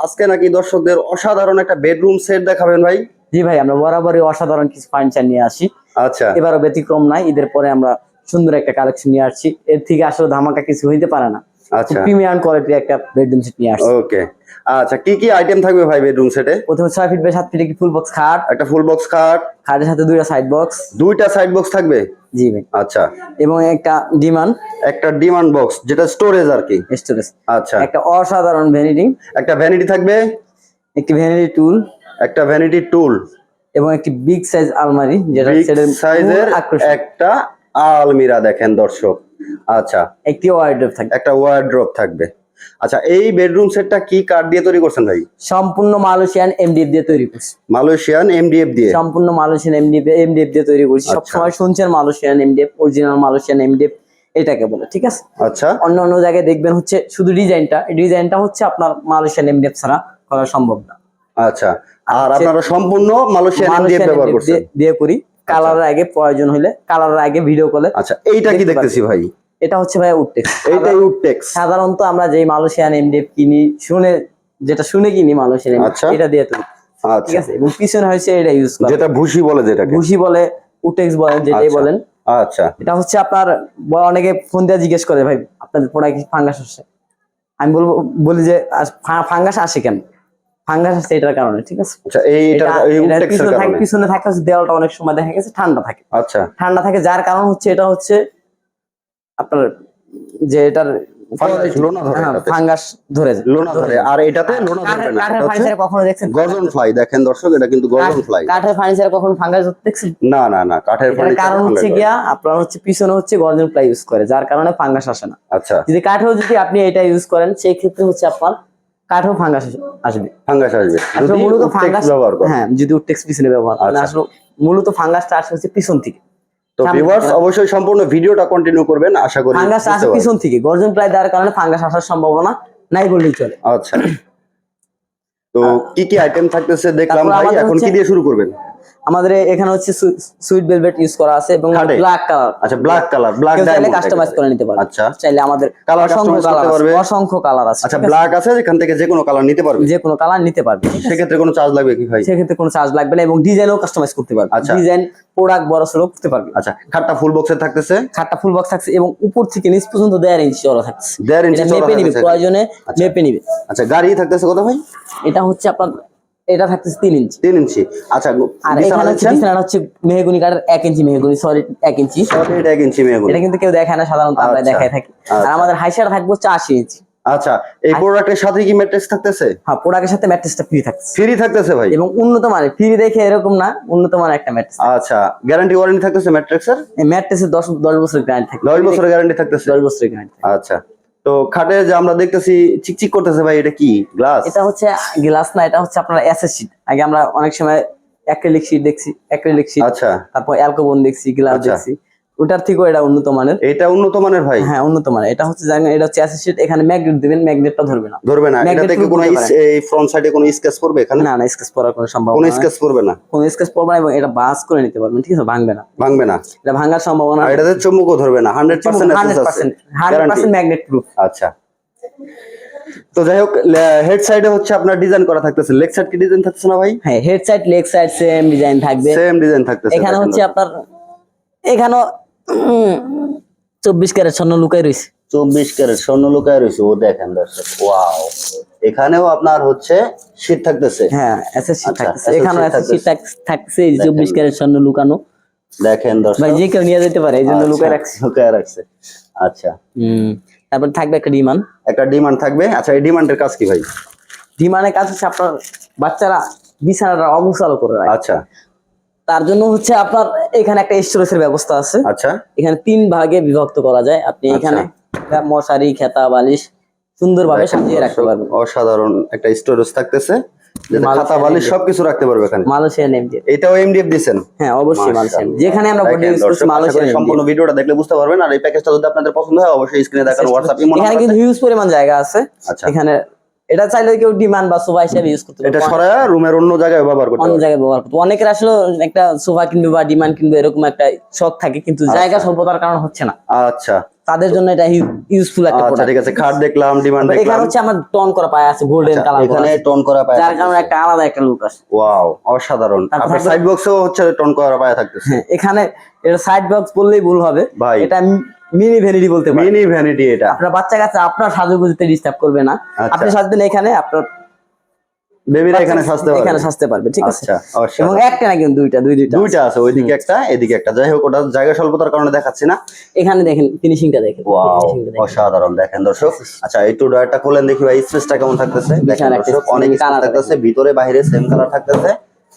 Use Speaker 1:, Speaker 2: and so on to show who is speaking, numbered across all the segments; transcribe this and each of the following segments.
Speaker 1: আজকে নাকি দর্শকদের অসাধারণ একটা বেডরুম সেট দেখাবেন ভাই।
Speaker 2: জি ভাই আমরা বরাবরই অসাধারণ কিছু ফার্নিচার নিয়ে আসি।
Speaker 1: আচ্ছা।
Speaker 2: এবারও ব্যতিক্রম নাই ঈদের পরে আমরা সুন্দর একটা কালেকশন নিয়ে আসছি। এর থেকে আসলে ধামাকা কিছু হইতে পারে না।
Speaker 1: আচ্ছা।
Speaker 2: প্রিমিয়াম কোয়ালিটির একটা বেডরুম সেট নিয়ে আসছি।
Speaker 1: ওকে আচ্ছা কি কি আইটেম থাকবে ভাই বেডরুম সেটে
Speaker 2: প্রথমে ছয় ফিট বাই সাত ফিট একটি ফুল বক্স খাট।
Speaker 1: একটা ফুল বক্স খাট।
Speaker 2: খাটের সাথে দুইটা সাইড বক্স
Speaker 1: দুইটা সাইড বক্স থাকবে?
Speaker 2: জি ভাই।
Speaker 1: আচ্ছা।
Speaker 2: এবং একটা ডিমান
Speaker 1: একটা ডিমান্ড বক্স যেটা স্টোরেজ আর কি?
Speaker 2: স্টোরেজ
Speaker 1: আচ্ছা।
Speaker 2: একটা অসাধারণ ভ্যানিটি
Speaker 1: একটা ভ্যানিটি থাকবে?
Speaker 2: একটি ভ্যানিটি টুল
Speaker 1: একটা ভ্যানিটি টুল
Speaker 2: এবং একটি বিগ সাইজ আলমারি যেটা
Speaker 1: সাইজের একটা আলমিরা দেখেন দর্শক। আচ্ছা।
Speaker 2: একটি ওয়ার্ড্রোব থাকবে।
Speaker 1: একটা ওয়ার্ড্রপ থাকবে। আচ্ছা এই বেডরুম সেটটা কি কাঠ দিয়ে তৈরি করছেন ভাই?
Speaker 2: সম্পূর্ণ মালয়েশিয়ান এমডিএফ দিয়ে তৈরি করছি।
Speaker 1: মালয়েশিয়ান এমডিএফ দিয়ে?
Speaker 2: সম্পূর্ণ মালয়েশিয়ান এমডিএফ এমডিএফ দিয়ে তৈরি করছি।
Speaker 1: আচ্ছা।
Speaker 2: সবসময় শুনছেন Malaysian MDF original Malaysian MDF এটাকে বলে ঠিক আছে?
Speaker 1: আচ্ছা।
Speaker 2: অন্য অন্য জায়গায় দেখবেন হচ্ছে শুধু ডিজাইনটা। ডিজাইনটা হচ্ছে আপনার মালয়েশিয়ান এমডিএফ ছাড়া করা সম্ভব না।
Speaker 1: আচ্ছা। আর
Speaker 2: আচ্ছা।
Speaker 1: আপনারা সম্পূর্ণ মালয়েশিয়ান এমডিএফ ব্যবহার করছেন?
Speaker 2: দিয়ে করি। কালারের আগে প্রয়োজন হলে কালারের আগে ভিডিও কলে
Speaker 1: আচ্ছা এইটা কি
Speaker 2: দেখতে
Speaker 1: দেখতেছি ভাই?
Speaker 2: এটা হচ্ছে ভাই উঠতেক্স
Speaker 1: এইটাই উডটেক্স
Speaker 2: সাধারণত আমরা যেই মালয়েশিয়ান এমডিএফ কিনি শুনে যেটা শুনে কিনি মালয়েশিয়ান
Speaker 1: আচ্ছা।
Speaker 2: এটা দিয়ে ঠিক
Speaker 1: আচ্ছা।
Speaker 2: আছে? এবং পিছনে হচ্ছে এটা ইউজ করা।
Speaker 1: যেটা ভুসি বলে যেটাকে।
Speaker 2: ঘুষি বলে উটেক্স বলেন যেটাই
Speaker 1: আচ্ছা।
Speaker 2: বলেন।
Speaker 1: আচ্ছা।
Speaker 2: এটা হচ্ছে আপনার অনেকে ফোন দিয়ে জিজ্ঞেস করে ভাই আপনাদের প্রোডাক্ট কি ফাঙ্গাস আসছে? আমি বলব বলি যে ফাঙ্গাস আসে কেন? ফাঙ্গাস আসছে এটার কারণে ঠিক আছে?
Speaker 1: আচ্ছা এইটা
Speaker 2: এটা-
Speaker 1: এই
Speaker 2: থাকে
Speaker 1: কারণে?
Speaker 2: পিছনে থাকে দেওয়ালটা অনেক সময় দেখা গেছে ঠান্ডা থাকে।
Speaker 1: আচ্ছা।
Speaker 2: ঠান্ডা থাকে যার কারণ হচ্ছে এটা হচ্ছে আপনার যে এটার
Speaker 1: ফাঙ্গাস ধরে
Speaker 2: হ্যাঁ,
Speaker 1: এটাতে।
Speaker 2: ফাঙ্গাস ধরে যায়।
Speaker 1: লোনা ধরে আর এটাতে লোনা ধরবে না।
Speaker 2: কাঠের ফার্নিচারে কখনো দেখছেন?
Speaker 1: গর্জন ফ্লাই দেখেন দর্শক এটা কিন্তু গর্জন ফ্লাই
Speaker 2: কাঠের ফার্নিচারে কখনো ফাঙ্গাস দেখছেন?
Speaker 1: না না না কাঠের ফার্নিচার
Speaker 2: কারণ হচ্ছে গিয়া আপনার হচ্ছে পিছনে হচ্ছে গর্জন প্লাই ইউজ করে যার কারণে ফাঙ্গাস আসে না।
Speaker 1: আচ্ছা।
Speaker 2: যদি কাঠেও যদি আপনি এটা ইউজ করেন সেই ক্ষেত্রে হচ্ছে আপনার কাঠেও ফাঙ্গাস আসবে।
Speaker 1: ফাঙ্গাস আসবে।
Speaker 2: আসলে মূলত ফাঙ্গাস
Speaker 1: ব্যবহার করে।
Speaker 2: হ্যাঁ যদি উটেক্স পিছনে ব্যবহার করেন
Speaker 1: আচ্ছা।
Speaker 2: আসলে মূলত ফাঙ্গাসটা আসে হচ্ছে পিছন থেকে।
Speaker 1: তো ভিউয়ার্স অবশ্যই সম্পূর্ণ ভিডিওটা কন্টিনিউ করবেন আশা করি
Speaker 2: ফাঙ্গাস আসে পিছন থেকে। গর্জন প্রায় দেওয়ার কারণে ফাঙ্গাস আসার সম্ভাবনা নাই বললেই চলে।
Speaker 1: আচ্ছা। তো কি কি আইটেম থাকতেছে দেখলাম ভাই এখন কি দিয়ে শুরু করবেন?
Speaker 2: আমাদের এখানে হচ্ছে সুইট ভেলভেট ইউজ করা আছে এবং ব্ল্যাক কালার
Speaker 1: আচ্ছা black colour black diamond
Speaker 2: customise করে নিতে পারবে।
Speaker 1: আচ্ছা।
Speaker 2: চাইলে আমাদের
Speaker 1: Colour
Speaker 2: অসংখ্য কালার
Speaker 1: পারবে?
Speaker 2: অসংখ্য কালার আছে
Speaker 1: আচ্ছা ব্ল্যাক আছে? যেখান থেকে যে কোনো কালার নিতে পারবে?
Speaker 2: যে কোনো কালার নিতে পারবে আছে?
Speaker 1: সেক্ষেত্রে কোনো চার্জ লাগবে কি ভাই?
Speaker 2: সেক্ষেত্রে কোনো চার্জ লাগবে না এবং ডিজাইনও কাস্টমাইজ করতে পারবে।
Speaker 1: আচ্ছা।
Speaker 2: ডিজাইন প্রোডাক্ট বড় সড়ো করতে পারবে।
Speaker 1: আচ্ছা খাটটা ফুল বক্সে থাকতেছে?
Speaker 2: খাটটা ফুল বক্স থাকছে এবং উপর থেকে নিচ পর্যন্ত দেড় ইঞ্চি চড়া থাকছে।
Speaker 1: দেড় ইঞ্চি চওড়া
Speaker 2: মেপে নিবে। প্রয়োজনে
Speaker 1: আচ্ছা।
Speaker 2: মেপে নিবে।
Speaker 1: আচ্ছা গাড়ি থাকতেছে কত ভাই?
Speaker 2: এটা হচ্ছে আপনার এটা থাকতেছে তিন ইঞ্চি।
Speaker 1: তিন ইঞ্চি। আচ্ছা
Speaker 2: আর এখানে হচ্ছে বিছানাটা হচ্ছে মেহগুনি কাঠের এক ইঞ্চি মেহগুনি সরি এক ইঞ্চি।
Speaker 1: সলিড এক ইঞ্চি মেয়ে
Speaker 2: এটা কিন্তু কেউ দেখায় না সাধারণত আমরা
Speaker 1: আচ্ছা।
Speaker 2: দেখাই থাকি। আর
Speaker 1: আচ্ছা।
Speaker 2: আমাদের হাইসাটা থাকবে হচ্ছে আশি ইঞ্চি।
Speaker 1: আচ্ছা এই প্রোডাক্টের সাথে কি ম্যাট্রেস থাকতেছে?
Speaker 2: হ্যাঁ প্রোডাক্টের সাথে ম্যাট্রেসটা ফ্রি থাকছে
Speaker 1: ফ্রি থাকতেছে ভাই?
Speaker 2: এবং উন্নত মানের ফ্রি দেখে এরকম না উন্নত মানের একটা ম্যাট্রেস
Speaker 1: আচ্ছা গ্যারান্টি ওয়ারেন্টি থাকতেছে ম্যাট্রিক্সের
Speaker 2: এই ম্যাট্রেসের দশ দশ বছরের গ্যারান্টি থাকে
Speaker 1: দশ বছরের গ্যারান্টি থাকতেছে?
Speaker 2: দশ বছরের গ্যারান্টি
Speaker 1: আচ্ছা। তো খাটে যে আমরা দেখতেছি চিকচিক করতেছে ভাই এটা কি? গ্লাস?
Speaker 2: এটা হচ্ছে গ্লাস না এটা হচ্ছে আপনার অ্যাসেস শীট। আগে আমরা অনেক সময় অ্যাক্রিলিক শীট দেখছি অ্যাক্রিলিক শীট
Speaker 1: আচ্ছা।
Speaker 2: তারপর অ্যালকোবন দেখছি গ্লাস
Speaker 1: আচ্ছা।
Speaker 2: দেখছি। ওটার থেকেও এটা উন্নত মানের।
Speaker 1: এটা উন্নত মানের ভাই?
Speaker 2: হ্যাঁ উন্নত মানের। এটা হচ্ছে জানেন এটা হচ্ছে অ্যাসেস শিট এখানে ম্যাগনেট দিবেন ম্যাগনেটটা ধরবে না।
Speaker 1: ধরবে না। এটা থেকে কোনো এই ফ্রন্ট সাইডে কোনো স্কেচ করবে এখানে?
Speaker 2: না না স্কেচ পড়ার কোনো
Speaker 1: কোনো
Speaker 2: সম্ভাবনা নেই।
Speaker 1: স্কেচ করবে না?
Speaker 2: কোনো স্কেচ পড়বে না এবং এটা বাস করে নিতে পারবেন ঠিক আছে? ভাঙবে না।
Speaker 1: ভাঙবে না?
Speaker 2: এটা ভাঙার সম্ভাবনা
Speaker 1: এটাতে চুম্বকও ধরবে না? হান্ড্রেড পার্সেন্ট
Speaker 2: হান্ড্রেড
Speaker 1: আছে।
Speaker 2: Percent hundred
Speaker 1: Guarantee?
Speaker 2: Percent magnet proof
Speaker 1: আচ্ছা। তো যাই হোক হেড সাইডে হচ্ছে আপনার ডিজাইন করা থাকতেছে। লেগ সাইড কি ডিজাইন থাকতেছে না ভাই?
Speaker 2: হ্যাঁ head side leg side same design থাকবে।
Speaker 1: সেম ডিজাইন থাকতেছে
Speaker 2: এখানে হচ্ছে আপনার এখানেও চব্বিশ ক্যারেট স্বর্ণ লুকাই রয়েছে
Speaker 1: চব্বিশ ক্যারেট স্বর্ণ লুকায় রয়েছে ও দেখেন দর্শক ওয়াও। এখানেও আপনার হচ্ছে শীত থাকতেছে।
Speaker 2: হ্যাঁ এসএসসি
Speaker 1: আচ্ছা,
Speaker 2: থাকতেছে। থাকছে চব্বিশ ক্যারেট স্বর্ণ লুকানো।
Speaker 1: দেখেন দর্শক।
Speaker 2: ভাই যে কেউ নিয়ে যেতে পারে এই জন্য
Speaker 1: আচ্ছা,
Speaker 2: লুকাই রাখছে।
Speaker 1: লুকায় রাখছে। আচ্ছা।
Speaker 2: হুম তারপর থাকবে একটা ডিমান
Speaker 1: একটা ডিমান্ড থাকবে। আচ্ছা এই ডিমান্ডের কাজ কি ভাই?
Speaker 2: ডিমানের কাজ হচ্ছে আপনার বাচ্চারা বিছানাটা অবসাল করে রাখে।
Speaker 1: আচ্ছা।
Speaker 2: তার জন্য হচ্ছে আপনার এখানে একটা স্টোরেজের ব্যবস্থা আছে।
Speaker 1: আচ্ছা।
Speaker 2: এখানে তিন ভাগে বিভক্ত করা যায়। আপনি এখানে মশারি খেতা বালিশ সুন্দরভাবে সাজিয়ে রাখতে পারবেন।
Speaker 1: অসাধারণ একটা স্টোরেজ থাকতেছে। খাতা বালিশ সবকিছু রাখতে পারবে এখানে।
Speaker 2: মালয়েশিয়ান এমডিএফ
Speaker 1: এটাও এমডিএফ
Speaker 2: হ্যাঁ অবশ্যই মালয়েশিয়ান যেখানে আমরা বডি ইউজ করছি মালয়েশিয়ান
Speaker 1: সম্পূর্ণ ভিডিওটা দেখলে বুঝতে পারবেন। আর এই প্যাকেজটা যদি আপনাদের পছন্দ হয় অবশ্যই স্ক্রিনে দেখানো ইমো
Speaker 2: এখানে কিন্তু হিউজ পরিমাণ জায়গা আছে।
Speaker 1: আচ্ছা।
Speaker 2: এখানে এটা চাইলে কেউ ডিমান্ড বা সোফা হিসেবে ইউজ করতে
Speaker 1: এটা সরায়া রুমের অন্য জায়গায় ব্যবহার করতে
Speaker 2: অন্য জায়গায় ব্যবহার করতে অনেকের আসলে একটা সোফা কিনবে বা ডিমান্ড কিনবে এরকম একটা শখ থাকে কিন্তু জায়গা স্বল্পতার কারণ হচ্ছে না।
Speaker 1: আচ্ছা।
Speaker 2: তাদের জন্য এটা ইউজফুল একটা
Speaker 1: আচ্ছা
Speaker 2: প্রোডাক্ট
Speaker 1: ঠিক আছে। খাট দেখলাম ডিমান্ড দেখলাম।
Speaker 2: এখানে হচ্ছে আমার টন করা পায় আছে গোল্ডেন
Speaker 1: আচ্ছা,
Speaker 2: কালার
Speaker 1: এখানে টোন করা পায়
Speaker 2: যার কারণে একটা আলাদা একটা লুক আসে।
Speaker 1: ওয়াও অসাধারণ। আপনার সাইড বক্সেও হচ্ছে টোন করা পায় থাকতেছে।
Speaker 2: হ্যাঁ, এখানে এটা সাইড বক্স বললেই ভুল হবে।
Speaker 1: ভাই।
Speaker 2: এটা মিনি ভ্যানিটি বলতে পারেন।
Speaker 1: মিনি ভ্যানিটি এটা।
Speaker 2: আপনার বাচ্চা কাছে আপনার সাজুগুজিতে ডিস্টার্ব করবে না।
Speaker 1: আচ্ছা।
Speaker 2: আপনি সাজবেন এখানে আপনার
Speaker 1: বেবিরা এখানে সাজতে পারবে।
Speaker 2: এখানে সাজতে পারবে ঠিক আছে?
Speaker 1: আচ্ছা
Speaker 2: এবং একটা না কিন্তু দুইটা দুই দুইটা
Speaker 1: দুইটা আছে ওইদিকে একটা এদিকে একটা। যাই হোক ওটা জায়গা স্বল্পতার কারণে দেখাচ্ছি না।
Speaker 2: এখানে দেখেন ফিনিশিংটা দেখেন
Speaker 1: ওয়াও অসাধারণ দেখেন দর্শক। আচ্ছা একটু ডয়ারটা খোলেন দেখি ভাই স্পেসটা কেমন থাকতেছে? দেখেন দর্শক অনেক স্পেস থাকতেছে ভিতরে বাইরে সেম কালার থাকতেছে।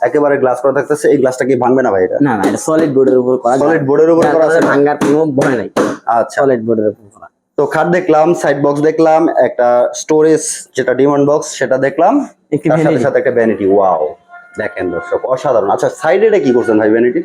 Speaker 1: একেবারে গ্লাস করা থাকতেছে এই গ্লাসটা কি ভাঙবে না ভাই এটা?
Speaker 2: না না এটা সলিড বোর্ডের উপর করা
Speaker 1: সলিড বোর্ডের উপর করা আছে
Speaker 2: ভাঙার কোনো ভয় নাই।
Speaker 1: আচ্ছা।
Speaker 2: সলিড বোর্ডের উপর করা।
Speaker 1: তো খাট দেখলাম সাইড বক্স দেখলাম একটা স্টোরেজ যেটা ডিমান্ড বক্স সেটা দেখলাম
Speaker 2: একটা
Speaker 1: তার সাথে সাথে একটা ভ্যানিটি ওয়াও দেখেন দর্শক অসাধারণ। আচ্ছা সাইডে এটা কি করছেন ভাই ভ্যানিটি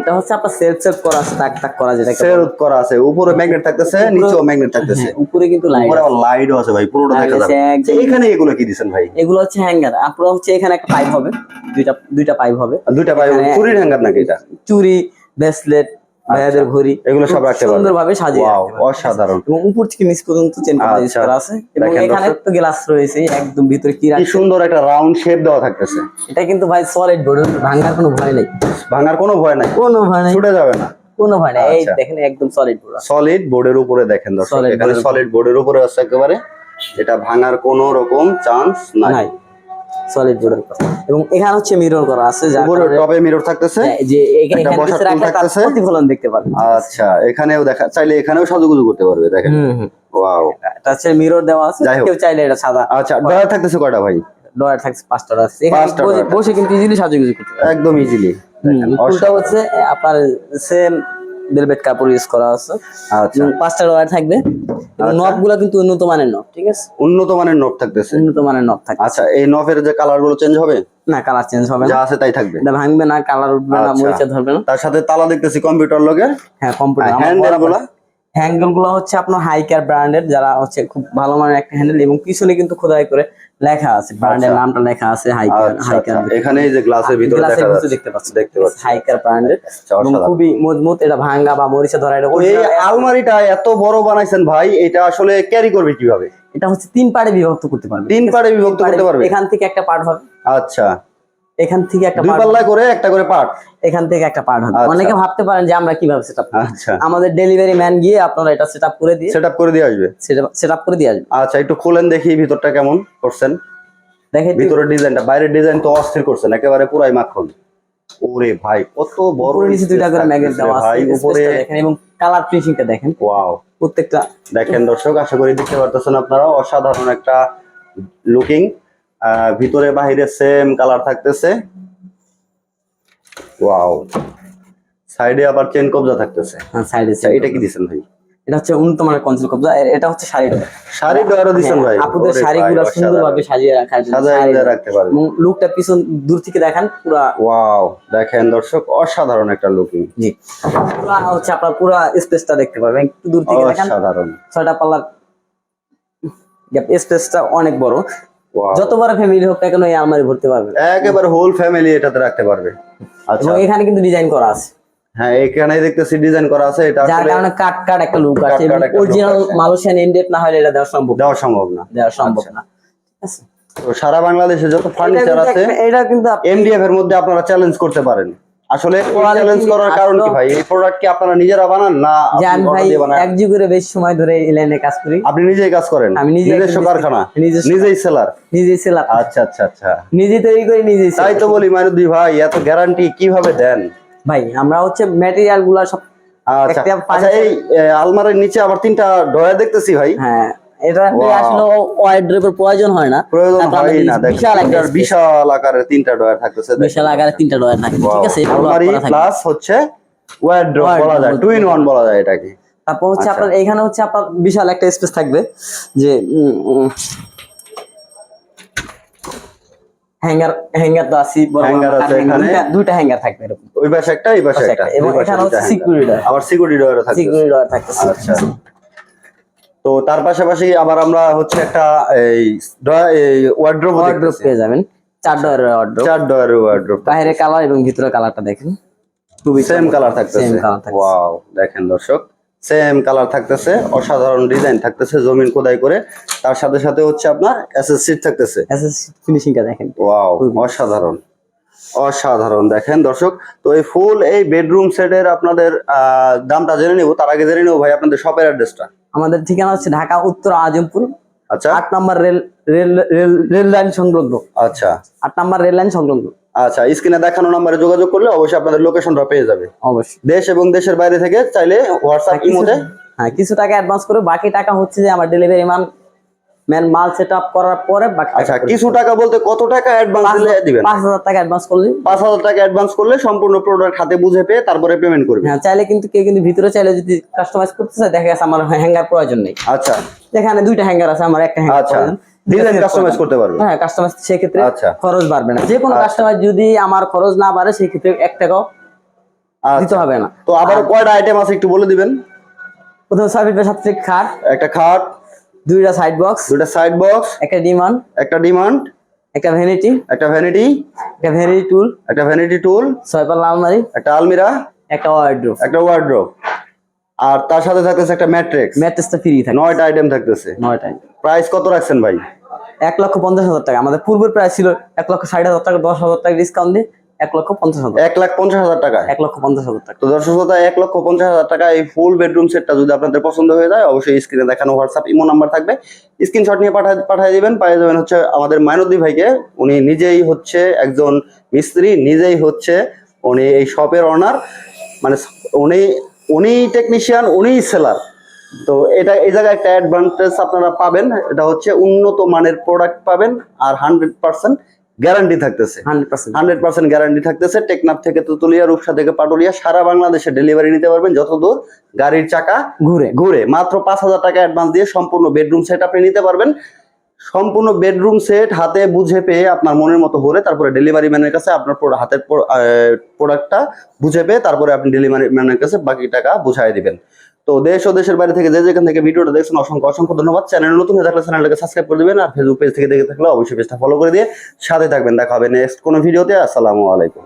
Speaker 2: এটা হচ্ছে আপনার সেলফ সেলফ করা আছে টাক টাক করা যেটা
Speaker 1: সেলফ করা আছে উপরে ম্যাগনেট থাকতেছে নিচেও ম্যাগনেট থাকতেছে।
Speaker 2: উপরে কিন্তু লাইট
Speaker 1: উপরে আবার লাইটও আছে ভাই পুরোটা দেখা যাবে। আচ্ছা, এখানে এগুলো কি দিবেন ভাই?
Speaker 2: এগুলো হচ্ছে হ্যাঙ্গার আপনার হচ্ছে এখানে একটা পাইপ হবে দুইটা দুইটা পাইপ হবে।
Speaker 1: দুইটা
Speaker 2: পাইপ
Speaker 1: চুরির হ্যাঙ্গার নাকি এটা?
Speaker 2: চুরি ব্রেসলেট ভাইয়াদের ঘড়ি
Speaker 1: এগুলো সব রাখতে পারবে।
Speaker 2: সুন্দরভাবে সাজিয়ে।
Speaker 1: অসাধারণ।
Speaker 2: এবং উপর থেকে নিচ পর্যন্ত চেন
Speaker 1: আচ্ছা।
Speaker 2: করা আছে। এবং এখানে। তো গ্লাস রয়েছে একদম ভিতরে কি রাখছে?
Speaker 1: সুন্দর একটা রাউন্ড শেপ দেওয়া থাকতেছে।
Speaker 2: এটা কিন্তু ভাই সলিড বোর্ড ভাঙার কোনো ভয় নেই।
Speaker 1: ভাঙার কোনো ভয় নাই।
Speaker 2: কোনো ভয় নেই।
Speaker 1: ছুটে যাবে না।
Speaker 2: কোনো ভয় নেই। এই
Speaker 1: আচ্ছা।
Speaker 2: দেখেন একদম সলিড বোর্ড
Speaker 1: সলিড বোর্ডের উপরে দেখেন দর্শক। এখানে সলিড বোর্ডের উপরে। আছে একেবারে। এটা ভাঙার কোনো রকম চান্স নাই।
Speaker 2: সলিড বোর্ডের এবং এখানে হচ্ছে মিরর করা আছে যার
Speaker 1: উপরে টপে মিরর থাকতেছে
Speaker 2: হ্যাঁ, যে এখানে
Speaker 1: বসার
Speaker 2: তার
Speaker 1: থাকতেছে।
Speaker 2: প্রতিফলন দেখতে পারবেন
Speaker 1: আচ্ছা এখানেও দেখা চাইলে এখানেও সাজুগুজু করতে পারবে দেখেন। ওয়াও।
Speaker 2: এটা হচ্ছে মিরর দেওয়া আছে কেউ চাইলে এটা সাদা
Speaker 1: আচ্ছা ডয়ার থাকতেছে কয়টা ভাই?
Speaker 2: ডয়ার থাকছে পাঁচটা আছে। এখানে বসে- কিন্তু ইজিলি সাজুগুজু করতে
Speaker 1: একদম ইজিলি
Speaker 2: উল্টা হচ্ছে আপনার সেম ভেলভেট কাপড় ইউজ করা আছে।
Speaker 1: আচ্ছা।
Speaker 2: পাঁচটা ডয়ার থাকবে। এবং
Speaker 1: আচ্ছা।
Speaker 2: নবগুলো কিন্তু উন্নত মানের নব ঠিক আছে?
Speaker 1: উন্নত মানের নোট থাকতেছে।
Speaker 2: উন্নত মানের নব থাকবে
Speaker 1: আচ্ছা এই নবের যে কালারগুলো চেঞ্জ হবে?
Speaker 2: না কালার চেঞ্জ হবে
Speaker 1: যা
Speaker 2: না
Speaker 1: আছে তাই থাকবে।
Speaker 2: এটা ভাঙবে না কালার উঠবে না
Speaker 1: আচ্ছা।
Speaker 2: মরিচা ধরবে না।
Speaker 1: তার সাথে তালা দেখতেছি কম্পিউটার লগের।
Speaker 2: হ্যাঁ কম্পিউটার। হ্যান্ডেলগুলা হ্যান্ডেলগুলো হচ্ছে আপনার হাইকার ব্র্যান্ডের যারা হচ্ছে খুব ভালো মানের একটা হ্যান্ডেল এবং পিছনে কিন্তু খোদাই করে লেখা আছে ব্র্যান্ডের
Speaker 1: আচ্ছা।
Speaker 2: নামটা লেখা আছে হাইকার
Speaker 1: আচ্ছা
Speaker 2: হাইকার
Speaker 1: আচ্ছা। এখানে এই যে গ্লাসের ভিতরে দেখা যাচ্ছে
Speaker 2: দেখতে পাচ্ছেন।
Speaker 1: দেখতে পাচ্ছি
Speaker 2: হাইকার ব্র্যান্ডের এবং খুবই মজবুত এটা ভাঙ্গা বা মরিচা ধরা এটা
Speaker 1: এই আলমারিটা এত বড় বানাইছেন ভাই এটা আসলে ক্যারি করবে কীভাবে?
Speaker 2: এটা হচ্ছে তিন পার্টে বিভক্ত করতে পারবে।
Speaker 1: তিন পার্টে বিভক্ত করতে পারবে?
Speaker 2: এখান থেকে একটা পার্ট হবে।
Speaker 1: আচ্ছা।
Speaker 2: এখান থেকে একটা
Speaker 1: দুই পাল্লা করে একটা করে পার্ট।
Speaker 2: এখান থেকে একটা পার্ট হবে।
Speaker 1: আচ্ছা।
Speaker 2: অনেকে ভাবতে পারেন যে আমরা কীভাবে সেটআপ
Speaker 1: আচ্ছা।
Speaker 2: আমাদের ডেলিভারি ম্যান গিয়ে আপনারা এটা সেটআপ করে দিয়ে
Speaker 1: সেটআপ করে দিয়ে আসবে।
Speaker 2: সেটআপ করে দিয়ে আসবে।
Speaker 1: আচ্ছা একটু খুলেন দেখি ভিতরটা কেমন করছেন।
Speaker 2: দেখেন
Speaker 1: ভিতরের ডিজাইনটা বাইরের ডিজাইন তো অস্থির করছেন একেবারে পুরাই মাখন। ওরে ভাই কত বড়
Speaker 2: নিচে দুইটা করে ম্যাগনেট দেওয়া আছে।
Speaker 1: ভাই উপরে
Speaker 2: দেখেন এবং কালার ফিনিশিংটা দেখেন।
Speaker 1: ওয়াও
Speaker 2: প্রত্যেকটা
Speaker 1: দেখেন দর্শক আশা করি দেখতে পারতেছেন আপনারা। অসাধারণ একটা লুকিং ভিতরে বাহিরে সেম কালার থাকতেছে। ওয়াও সাইডে আবার চেন কবজা থাকতেছে।
Speaker 2: হ্যাঁ
Speaker 1: সাইডে এটা কি দিছেন ভাই?
Speaker 2: এটা হচ্ছে উন্নত মানের কনসেল কবজা এটা হচ্ছে শাড়ি।
Speaker 1: শাড়ি ডয়ারও দিছেন ভাই?
Speaker 2: হ্যাঁ, আপুদের
Speaker 1: ওরে
Speaker 2: শাড়িগুলো সুন্দরভাবে সাজিয়ে রাখার জন্য
Speaker 1: সাজায় রাখতে পারবেন
Speaker 2: এবং লুকটা পিছন দূর থেকে দেখেন পুরা
Speaker 1: ওয়াও দেখেন দর্শক অসাধারণ একটা লুকিং
Speaker 2: জি। পুরা হচ্ছে আপনার পুরা স্পেসটা দেখতে পারবেন। একটু দূর থেকে দেখান।
Speaker 1: অসাধারণ।
Speaker 2: ছয়টা পাল্লার স্পেসটা অনেক বড়।
Speaker 1: Wow.
Speaker 2: যত বড় ফ্যামিলি হোক না কেন এই আলমারি ভরতে পারবে
Speaker 1: একেবারে হোল ফ্যামিলি এটাতে রাখতে পারবে। আচ্ছা।
Speaker 2: এখানে কিন্তু ডিজাইন করা আছে।
Speaker 1: হ্যাঁ এখানে দেখতেছি ডিজাইন করা আছে এটা
Speaker 2: যার কারণে কাট কাট একটা লুক আছে। অরিজিনাল। মালয়েশিয়ান ইন্ডেপ না হলে এটা দেওয়া সম্ভব
Speaker 1: দেওয়া সম্ভব না।
Speaker 2: দেওয়া সম্ভব
Speaker 1: আচ্ছা।
Speaker 2: না। ঠিক আছে?
Speaker 1: তো সারা বাংলাদেশে যত ফার্নিচার আছে
Speaker 2: এটা কিন্তু
Speaker 1: এমডিএফ এর মধ্যে আপনারা চ্যালেঞ্জ করতে পারেন। আসলে চ্যালেঞ্জ করার কারণ কি ভাই? এই প্রোডাক্ট কি আপনারা নিজেরা বানান না
Speaker 2: যে ভাই? এক যুগের বেশি সময় ধরে এই লাইনে কাজ করি।
Speaker 1: আপনি নিজেই কাজ করেন?
Speaker 2: আমি নিজে
Speaker 1: নিজস্ব কারখানা? নিজেই সেলার
Speaker 2: নিজেই সেলার
Speaker 1: আচ্ছা আচ্ছা আচ্ছা।
Speaker 2: নিজে তৈরি করি নিজেই
Speaker 1: তাই তো বলি মাইনুদ্দি ভাই এত গ্যারান্টি কীভাবে দেন?
Speaker 2: ভাই আমরা হচ্ছে ম্যাটেরিয়ালগুলা সব
Speaker 1: আচ্ছা আচ্ছা এই আলমারির নিচে আবার তিনটা ডয়া দেখতেছি ভাই।
Speaker 2: হ্যাঁ। এটা আসলে ওয়াইড ড্রেপের প্রয়োজন হয় না।
Speaker 1: প্রয়োজন হয় না
Speaker 2: বিশাল একটা
Speaker 1: বিশাল আকারের তিনটা ডয়ার থাকতেছে
Speaker 2: বিশাল আকারে তিনটা ডয়ার থাকে ঠিক আছে?
Speaker 1: আলমারি প্লাস হচ্ছে ওয়ারড্রপ
Speaker 2: Wardrobe
Speaker 1: বলা যায় টু ইন ওয়ান বলা যায় এটাকে।
Speaker 2: তারপর হচ্ছে
Speaker 1: আচ্ছা।
Speaker 2: আপনার এখানে হচ্ছে আপনার বিশাল একটা স্পেস থাকবে যে হ্যাঙ্গার হ্যাঙ্গার তো আছে বড় বড়
Speaker 1: আছে এখানে।
Speaker 2: দুইটা- দুইটা হ্যাঙ্গার থাকবে এরকম।
Speaker 1: ওই পাশে একটা এই পাশে
Speaker 2: পাশে
Speaker 1: একটা
Speaker 2: একটা। এবং এখানে হচ্ছে security
Speaker 1: আবার সিকিউরিটি ডয়ারও থাকবে
Speaker 2: সিকিউরিটি ডয়ার থাকতেছে।
Speaker 1: আচ্ছা। তো তার পাশাপাশি আবার আমরা হচ্ছে একটা এই ড্র- এই ওয়ার্ড্রোব
Speaker 2: ওয়ার্ড্রোপ পেয়ে যাবেন। চার ডয়ারের ওয়ার্ড্রোপ
Speaker 1: চার ডয়ারের ওয়ার্ড্রোব
Speaker 2: বাইরে কালার এবং ভিতরে কালারটা দেখেন। খুবই
Speaker 1: সেম কালার থাকতেছে। ওয়াও দেখেন দর্শক। সেম কালার থাকতেছে। অসাধারণ ডিজাইন থাকতেছে জমিন খোদাই করে। তার সাথে সাথে হচ্ছে আপনার এসএস সিট থাকতেছে।
Speaker 2: ফিনিশিংটা দেখেন।
Speaker 1: ওয়াও অসাধারণ। অসাধারণ দেখেন দর্শক। তো এই ফুল এই বেডরুম সেটের আপনাদের দামটা জেনে নেব। তার আগে জেনে নেব ভাই আপনাদের শপের অ্যাড্রেসটা
Speaker 2: আমাদের ঠিকানা হচ্ছে ঢাকা উত্তর আজমপুর
Speaker 1: আচ্ছা।
Speaker 2: আট নম্বর রেল রেল রেল লাইন সংলগ্ন।
Speaker 1: আচ্ছা।
Speaker 2: আট নম্বর রেল লাইন সংলগ্ন।
Speaker 1: আচ্ছা স্ক্রিনে দেখানো নাম্বারে যোগাযোগ করলে অবশ্যই আপনাদের লোকেশনটা পেয়ে যাবে।
Speaker 2: অবশ্যই।
Speaker 1: দেশ এবং দেশের বাইরে থেকে চাইলে হোয়াটসঅ্যাপ ইমোতে
Speaker 2: হ্যাঁ কিছু টাকা অ্যাডভান্স করে বাকি টাকা হচ্ছে যে আমার ডেলিভারি মান ম্যান মাল সেট আপ করার পরে
Speaker 1: আচ্ছা কিছু টাকা বলতে কত টাকা অ্যাডভান্স দিলে দিবেন?
Speaker 2: পাঁচ হাজার টাকা অ্যাডভান্স করলে
Speaker 1: পাঁচ হাজার টাকা অ্যাডভান্স করলে সম্পূর্ণ প্রোডাক্ট হাতে বুঝে পেয়ে তারপরে পেমেন্ট করবে
Speaker 2: হ্যাঁ চাইলে কিন্তু কেউ কিন্তু ভিতরে চাইলে যদি কাস্টমাইজ করতে চায় দেখা গেছে আমার হ্যাঙ্গার প্রয়োজন নেই।
Speaker 1: আচ্ছা।
Speaker 2: যেখানে দুইটা হ্যাঙ্গার আছে আমার একটা হ্যাঙ্গার
Speaker 1: আচ্ছা।
Speaker 2: প্রয়োজন।
Speaker 1: ডিজাইন কাস্টমাইজ করতে পারবে
Speaker 2: হ্যাঁ কাস্টমাইজ
Speaker 1: আচ্ছা।
Speaker 2: খরচ বাড়বে না। যে কোনো
Speaker 1: আচ্ছা।
Speaker 2: কাস্টমার যদি আমার খরচ না বাড়ে সেই ক্ষেত্রে এক টাকাও দিতে হবে না।
Speaker 1: তো আবার কয়টা আইটেম আছে একটু বলে দিবেন?
Speaker 2: প্রথমে খাট।
Speaker 1: একটা খাট
Speaker 2: দুইটা সাইড বক্স
Speaker 1: দুটা সাইড বক্স
Speaker 2: একটা ডিমান্ড
Speaker 1: একটা ডিমান্ড
Speaker 2: একটা ভ্যানিটি
Speaker 1: একটা ভ্যানিটি
Speaker 2: একটা ভ্যানিটি টুল
Speaker 1: একটা ভ্যানিটি টুল
Speaker 2: ছয় পাল্লা আলমারি
Speaker 1: একটা আলমিরা
Speaker 2: একটা ওয়ার্ড্রোপ
Speaker 1: একটা ওয়ার্ড্রোব আর তার সাথে থাকতেছে একটা ম্যাট্রিক্স
Speaker 2: ম্যাট্রেসটা ফ্রি থাকে।
Speaker 1: নয়টা আইটেম থাকতেছে।
Speaker 2: নয়টায়
Speaker 1: প্রাইস কত রাখছেন ভাই?
Speaker 2: এক লক্ষ পঞ্চাশ হাজার টাকা। আমাদের পূর্বের প্রাইস ছিল এক লক্ষ ষাট হাজার টাকা দশ হাজার টাকা ডিসকাউন্ট দিয়ে এক লক্ষ পঞ্চাশ হাজার।
Speaker 1: এক লাখ পঞ্চাশ হাজার টাকা
Speaker 2: এক লক্ষ পঞ্চাশ হাজার টাকা।
Speaker 1: তো দর্শক শ্রোতা এক লক্ষ পঞ্চাশ হাজার টাকা এই ফুল বেডরুম সেটটা যদি আপনাদের পছন্দ হয়ে যায় অবশ্যই স্ক্রিনে দেখানো হোয়াটসঅ্যাপ ইমো নাম্বার থাকবে। স্ক্রিনশট নিয়ে পাঠায় পাঠিয়ে দিবেন পাঠিয়ে দেবেন হচ্ছে আমাদের মাইনুদ্দি ভাইকে। উনি নিজেই হচ্ছে একজন মিস্ত্রি নিজেই হচ্ছে উনি এই শপের অনার মানে উনি উনি টেকনিশিয়ান উনিই সেলার তো এটা এই জায়গায় একটা অ্যাডভান্টেজ আপনারা পাবেন। এটা হচ্ছে উন্নত মানের প্রোডাক্ট পাবেন আর হান্ড্রেড পার্সেন্ট গ্যারান্টি থাকতেছে।
Speaker 2: Hundred percent.
Speaker 1: গ্যারান্টি থাকতেছে। টেকনাফ থেকে তুতুলিয়া রূপসা থেকে পাটুলিয়া সারা বাংলাদেশে ডেলিভারি নিতে পারবেন যতদূর গাড়ির চাকা
Speaker 2: ঘুরে।
Speaker 1: ঘুরে। মাত্র পাঁচ হাজার টাকা অ্যাডভান্স দিয়ে সম্পূর্ণ বেডরুম সেট আপনি নিতে পারবেন। সম্পূর্ণ বেডরুম সেট হাতে বুঝে পেয়ে আপনার মনের মতো হলে তারপরে ডেলিভারি ম্যানের কাছে আপনার হাতের প্রোডাক্টটা বুঝে পেয়ে তারপরে আপনি ডেলিভারি ম্যানের কাছে বাকি টাকা বুঝাই দিবেন। তো দেশ ও দেশের বাইরে থেকে যে যেখান থেকে ভিডিওটা দেখছেন, অসংখ্য অসংখ্য ধন্যবাদ। চ্যানেল নতুন হয়ে থাকলে চ্যানেলটাকে সাবস্ক্রাইব করে দিবেন আর ফেসবুক পেজ থেকে দেখে থাকলে অবশ্যই পেজটা ফলো করে দিয়ে সাথে থাকবেন। দেখা হবে নেক্সট কোনো ভিডিওতে। আসসালামু আলাইকুম।